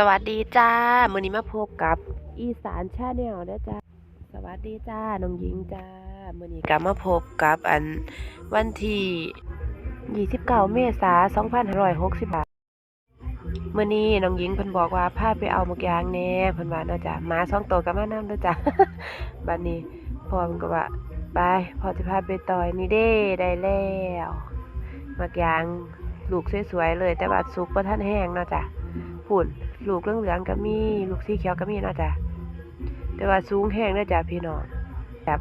สวัสดีจ้ามือนี้มาพบกับอีสานชาแนลเด้อจ้าสวัสดีจ้าน้องหญิงจ้ามือนี้ก็มาพบกับอันวันที่29เมษายน2560มื้อนี้น้องหญิงเพิ่นบอกว่าพาไปเอาหมกยางแน่เพิ่นว่าเนาะจ้ะหมาสองตัวก็มานำเด้อจ้ะบัดนี้พ่อเพิ่นก็ว่าไปพอสิพาไปต่อยนี่เด้ได้แล้วหมกยางลูกสวยๆเลย แต่ว่าสุกบ่ทันแห้งเนาะจ้ะพุ่น ลูกเหลืองๆก็มี ลูกสีเขียวก็มีนาะจ้ะแต่ว่าสูงแห้งเด้อจ้ะพี่น้องแบบ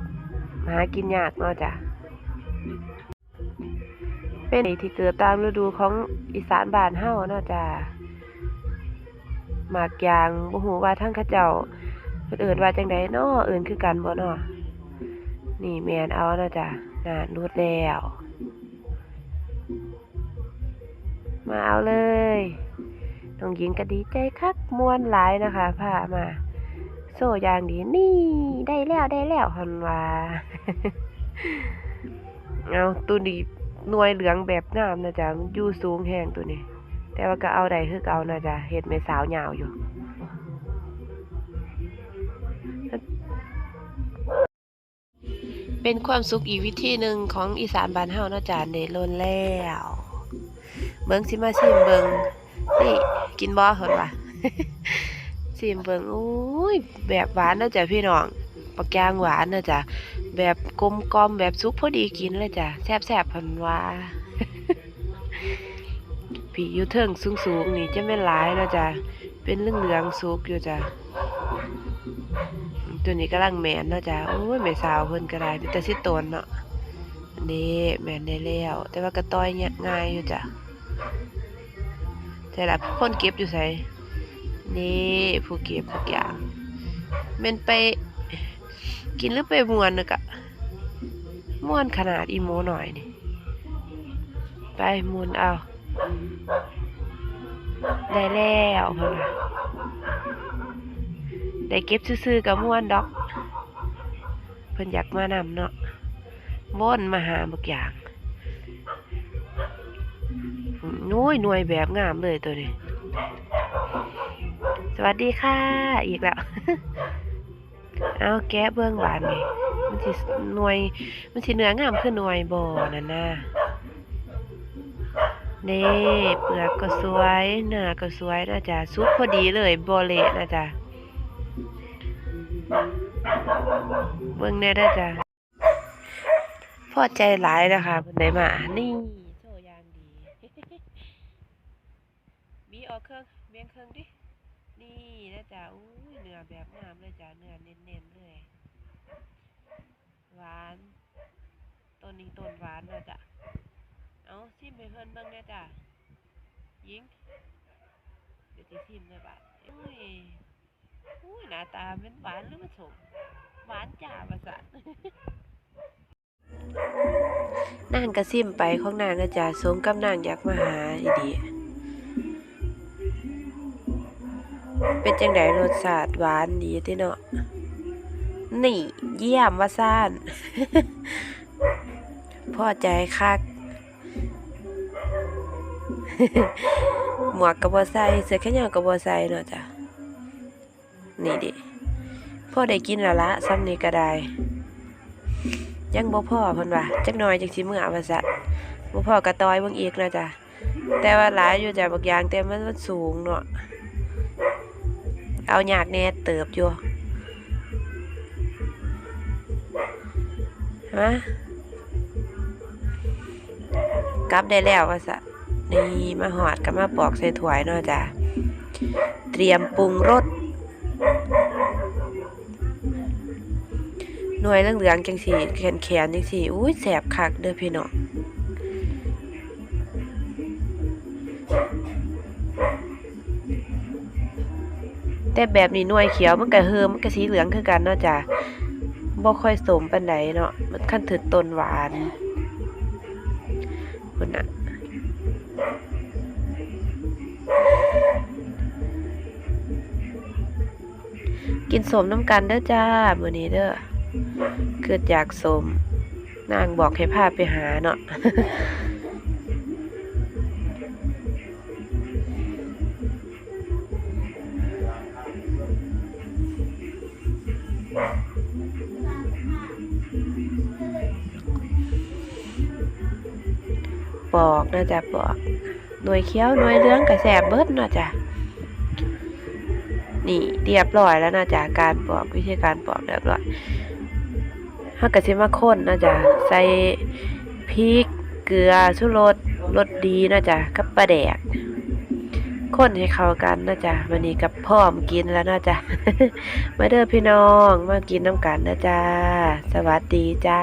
หากินยากเนาะจ้ะเป็นที่เกิดตามฤดูของอีสานบ้านเฮาเนาะจ้ะหมากยางบ่ฮู้ว่าทางเขาเจ้าเพิ่นเอิ้นว่าจังไดเนาะเอิ้นคือกันบ่เนาะนี่แม่นเอาเนาะจ้ะน่ะรูดแล้ว มาเอาเลย น้องหญิงก็ดีใจคักมวนหลายนะคะพามา โซ่ยางดีนี่ได้แล้วได้แล้วฮันว่าเอาตัวนี้หน่วยเหลืองแบบงามนะจ๊ะมันอยู่สูงแห้งตัวนี้ แต่ว่าก็เอาได้คือเก่านะจ๊ะเห็ดแม่สาวยาวอยู่เป็นความสุขอีกวิธีหนึ่งของอีสานบ้านเฮาเนาะจ๊ะเนล้นแล้ว เบิงสิมาชิมเบิง นี่กินบ่เห็นปะชิมเบิ่งอุ้ยแบบหวานนะจ๊ะพี่น้องปักยางหวานนะจ๊ะแบบกลมกลมแบบสุกพอดีกินเลยจ้ะแซ่บๆพันว่าผีอยู่เทิงสูงๆนี่จะไม่นหลายนะจ๊ะเป็นเรื่องเหลืองๆสุกอยู่จ้ะตัวนี้กำลังแมนนาะจ้ะโอ้ยแม่สาวเพิ่นก็ได้เป็นตาสิตนเนาะนนี่แมนได้แล้วแต่ว่ากระต้อยเนี่ยง่ายอยู่จ้ะ แต่ละคนเก็บอยู่ไสนี่ผู้เก็บทุกอย่างแมันไป กินหรือไปมวนนึกอะมวนขนาดอีโมหน่อยนี่ ไปมวนเอา ได้แล้วเพิ่นได้เก็บซื่อๆกับมวนดอก เพิ่นอยากมานำเนาะว่นมาหาบักอย่าง นุ้ยหน่วยแบบงามเลยตัวนี้ สวัสดีค่ะ อีกแล้ว เอาแกะเบื้องหวานนี่มันสิหน่วย มันสิเนื้องามคือหน่วยบ่นั่นน่ะนี่เปลือกก็สวยเนื้อก็สวยนะจ๊ะสุกพอดีเลยบ่เละนะจ๊ะเบิ่งแน่เด้จ้ะพอใจหลายนะคะเพิ่นได้มานี่โชว์อย่างดี บีออกเค รื่องเบียงเครื่องดิ นี่นะจ๊ะอุ้ยเนื้อแบบงามเลยจ้ะเนื้อเน้นๆเลยหวานต้นนี้ต้นหวานนะจ๊ะเอาซิมไปเพิ่นเบิ่งนะจ๊ะยิงเดี๋ยวจะซิมเลยบาดอุ้ยอุ้ยหน้าตาเป็นหวานหรือมันสมหวานจ้าประสาทนางกระซิมไปของนางนะจ๊ะสมกับนางอยากมาหาอีดี เป็นจังไดรสชาติหวานดีติเนาะนี่เยี่ยมว่าซ่านพ่อใจคักหมวกกระบอใส่เสื้อแขนยาวกระบอใส่เนาะจ้ะนี่ดิพ่อได้กินและละซ้ำนี้ก็ได้ยังบ่พ่อเพิ่นว่าจักหน่อยจังสิมื้อว่าซั่นบ่พ่อกระต้อยเบิ่งอีกนะจ้ะแต่ว่าหลายอยู่จ้ะบักอย่างแต่มันมันสูงเนาะ เอายากแน่เติบอยู่ฮะกลับได้แล้วว่าซะนี่มาหอดกับมาปอกใส่ถ้วยเนาะจ้ะเตรียมปรุงรสหน่วยเรื่องเหลืองจังสีแขนแขนจังสีอุ้ยแสบคักเด้อพี่น้อง แต่แบบนี้หน่วยเขียวมันก็เฮิมมันก็สีเหลืองคือกันเนาะจ้ะบ่ค่อยสมปานใดเนาะมันขั้นถึงต้นหวานคุณน่ะกินสมน้ำกันเด้อจ้ามื้อนี้เด้อเกิดอยากสม นางบอกให้พาไปหาเนาะ ปอกนาะจ้ะปอกหน่วยเขี้ยวหน่วยเลืองก็แสบเบิดนาะจ้ะนี่เรียบร้อยแล้วนาะจ้ะการปอกวิธีการปอกเรียบร้อยเฮาก็สิมาคนนาะจ้ะใส่พริกเกลือชูรสรสดีนาะจ้ะกับปลาแดกคนให้เข้ากันนาะจ้ะวันนี้กับพร้อมกินแล้วนาะจ้ะมาเด้อพี่น้องมากินน้ำกันนะจ้าสวัสดีจ้า